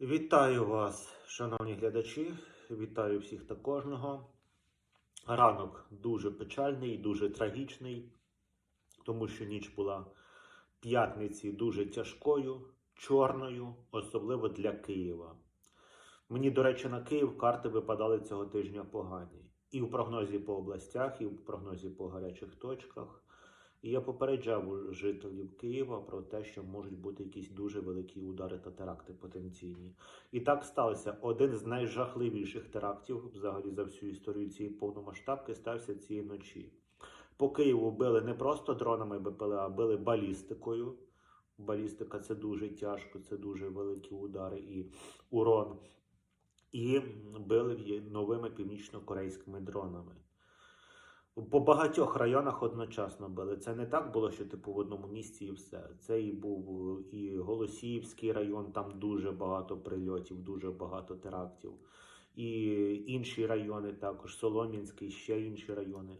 Вітаю вас, шановні глядачі. Вітаю всіх та кожного. Ранок дуже печальний, дуже трагічний, тому що ніч була п'ятниці дуже тяжкою, чорною, особливо для Києва. Мені, до речі, на Київ карти випадали цього тижня погані. І в прогнозі по областях, і в прогнозі по гарячих точках. І я попереджав жителів Києва про те, що можуть бути якісь дуже великі удари та теракти потенційні. І так сталося. Один з найжахливіших терактів, взагалі за всю історію цієї повномасштабки, стався цієї ночі. По Києву били не просто дронами БПЛА, а били балістикою. Балістика це дуже тяжко, це дуже великі удари і урон. І били новими північно-корейськими дронами. По багатьох районах одночасно били. Це не так було, що типу в одному місці і все. Це і був і Голосіївський район, там дуже багато прильотів, дуже багато терактів. І інші райони також, Солом'янський, ще інші райони.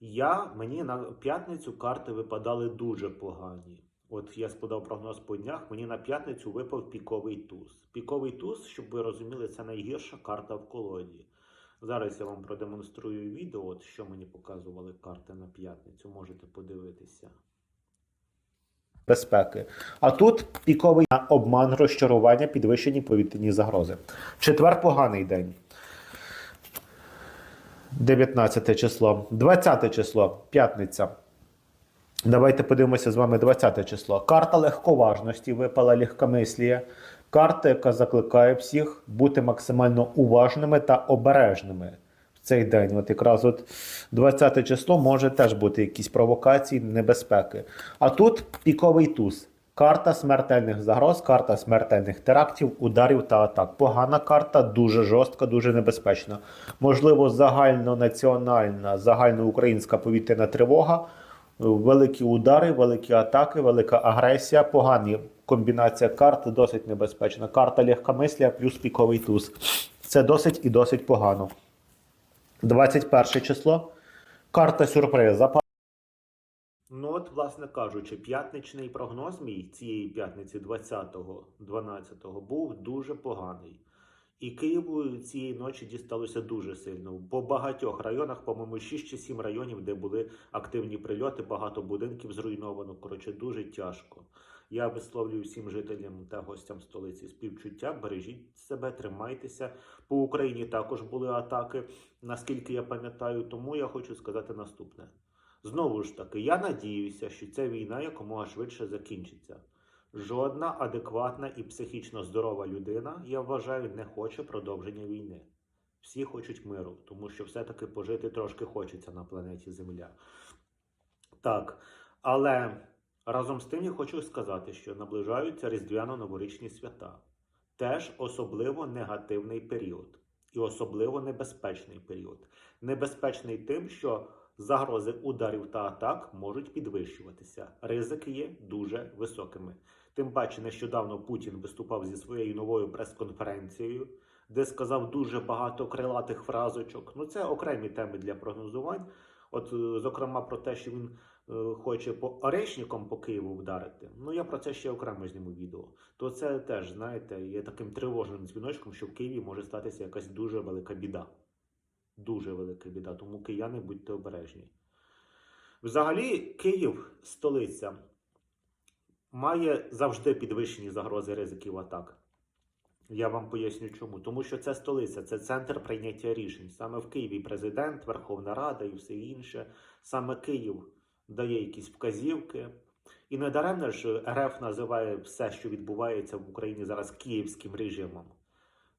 Я мені на п'ятницю карти випадали дуже погані. От я складав прогноз по днях. Мені на п'ятницю випав піковий туз. Піковий туз, щоб ви розуміли, це найгірша карта в колоді. Зараз я вам продемонструю відео, от що мені показували карти на п'ятницю. Можете подивитися. Безпеки. А тут піковий обман, розчарування, підвищені повітряні загрози. Четвер поганий день. 19 число. 20 число. П'ятниця. Давайте подивимося з вами 20 число. Карта легковажності випала легкомислія. Карта, яка закликає всіх бути максимально уважними та обережними в цей день. От якраз от 20 число може теж бути якісь провокації, небезпеки. А тут піковий туз. Карта смертельних загроз, карта смертельних терактів, ударів та атак. Погана карта, дуже жорстка, дуже небезпечна. Можливо, загальнонаціональна, загальноукраїнська повітряна тривога великі удари, великі атаки, велика агресія, погані. Комбінація карт досить небезпечна. Карта легкомислія плюс піковий туз. Це досить і досить погано. 21 число. Карта сюрприза. Ну, от, власне кажучи, п'ятничний прогноз мій цієї п'ятниці, 20-го, 12-го, був дуже поганий. І Києву цієї ночі дісталося дуже сильно. По багатьох районах, по-моєму, 6 чи 7 районів, де були активні прильоти, багато будинків зруйновано. Коротше, дуже тяжко. Я висловлюю всім жителям та гостям столиці співчуття. Бережіть себе, тримайтеся. По Україні також були атаки, наскільки я пам'ятаю. Тому я хочу сказати наступне. Знову ж таки, я надіюся, що ця війна якомога швидше закінчиться. Жодна адекватна і психічно здорова людина, я вважаю, не хоче продовження війни. Всі хочуть миру, тому що все-таки пожити трошки хочеться на планеті Земля. Так, але разом з тим я хочу сказати, що наближаються різдвяно-новорічні свята. Теж особливо негативний період і особливо небезпечний період. Небезпечний тим, що загрози ударів та атак можуть підвищуватися. Ризики є дуже високими. Тим паче, нещодавно Путін виступав зі своєю новою прес-конференцією, де сказав дуже багато крилатих фразочок. Ну, це окремі теми для прогнозувань. От, е, зокрема, про те, що він хоче по орешникам по Києву вдарити. Ну, я про це ще окремо зніму відео. То це теж, знаєте, є таким тривожним дзвіночком, що в Києві може статися якась дуже велика біда. Дуже велика біда. Тому кияни будьте обережні. Взагалі, Київ, столиця, має завжди підвищені загрози ризиків атак. Я вам поясню чому. Тому що це столиця, це центр прийняття рішень. Саме в Києві президент, Верховна Рада і все інше. Саме Київ дає якісь вказівки. І недаремно ж РФ називає все, що відбувається в Україні зараз київським режимом.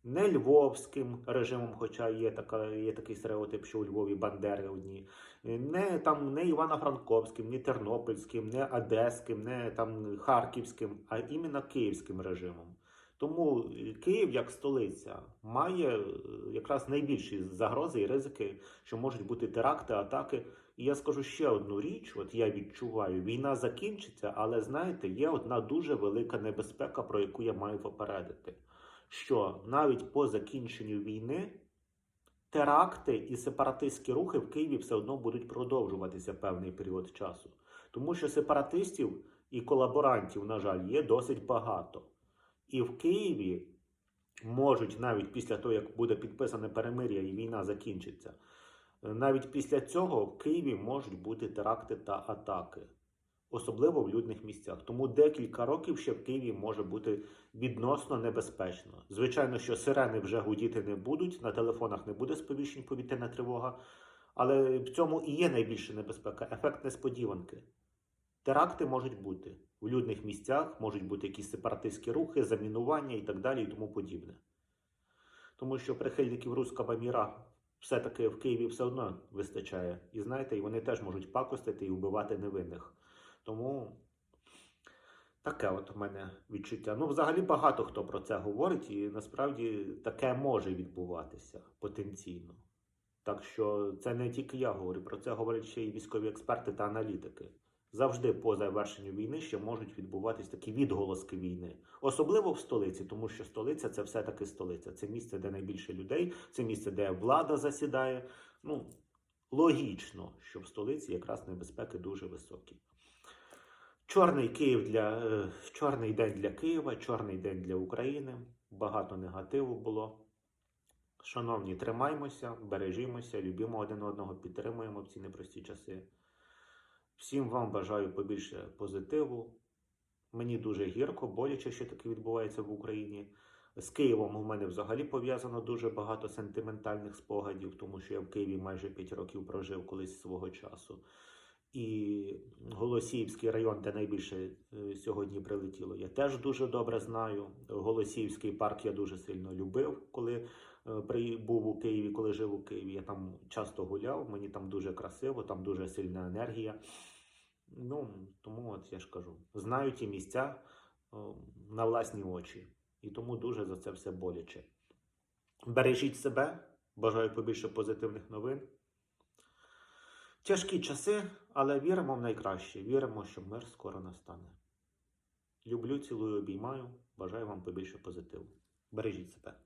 Не львовським режимом, хоча є така, є такий стереотип, що у Львові бандери одні, не там не Івано-Франковським, не Тернопільським, не Одеським, не там Харківським, а іменно київським режимом. Тому Київ як столиця має е, якраз найбільші загрози і ризики, що можуть бути теракти, атаки. І я скажу ще одну річ: от я відчуваю, війна закінчиться, але знаєте, є одна дуже велика небезпека, про яку я маю попередити. Що навіть по закінченню війни теракти і сепаратистські рухи в Києві все одно будуть продовжуватися певний період часу. Тому що сепаратистів і колаборантів, на жаль, є досить багато. І в Києві можуть навіть після того, як буде підписане перемир'я і війна закінчиться, навіть після цього в Києві можуть бути теракти та атаки, особливо в людних місцях. Тому декілька років ще в Києві може бути відносно небезпечно. Звичайно, що сирени вже гудіти не будуть, на телефонах не буде сповіщень повітряна тривога. Але в цьому і є найбільша небезпека ефект несподіванки. Теракти можуть бути в людних місцях, можуть бути якісь сепаратистські рухи, замінування і так далі, і тому подібне. Тому що прихильників руського міра все-таки в Києві все одно вистачає. І знаєте, і вони теж можуть пакостити і вбивати невинних. Тому таке от у мене відчуття. Ну, взагалі багато хто про це говорить, і насправді таке може відбуватися потенційно. Так що це не тільки я говорю, про це говорять ще й військові експерти та аналітики. Завжди по завершенню війни ще можуть відбуватись такі відголоски війни, особливо в столиці, тому що столиця це все-таки столиця. Це місце, де найбільше людей, це місце, де влада засідає. Ну логічно, що в столиці якраз небезпеки дуже високі. Чорний Київ для е, чорний день для Києва, чорний день для України. Багато негативу було. Шановні, тримаймося, бережімося, любімо один одного, підтримуємо в ці непрості часи. Всім вам бажаю побільше позитиву. Мені дуже гірко, боляче, що таке відбувається в Україні. З Києвом у мене взагалі пов'язано дуже багато сентиментальних спогадів, тому що я в Києві майже 5 років прожив колись свого часу. І Голосіївський район, де найбільше е, сьогодні прилетіло, я теж дуже добре знаю. Голосіївський парк я дуже сильно любив, коли е, при- був у Києві, коли жив у Києві. Я там часто гуляв, мені там дуже красиво, там дуже сильна енергія. Ну, тому от я ж кажу, знаю ті місця о, на власні очі. І тому дуже за це все боляче. Бережіть себе, бажаю побільше позитивних новин. Тяжкі часи, але віримо в найкраще. Віримо, що мир скоро настане. Люблю, цілую, обіймаю. Бажаю вам побільше позитиву. Бережіть себе.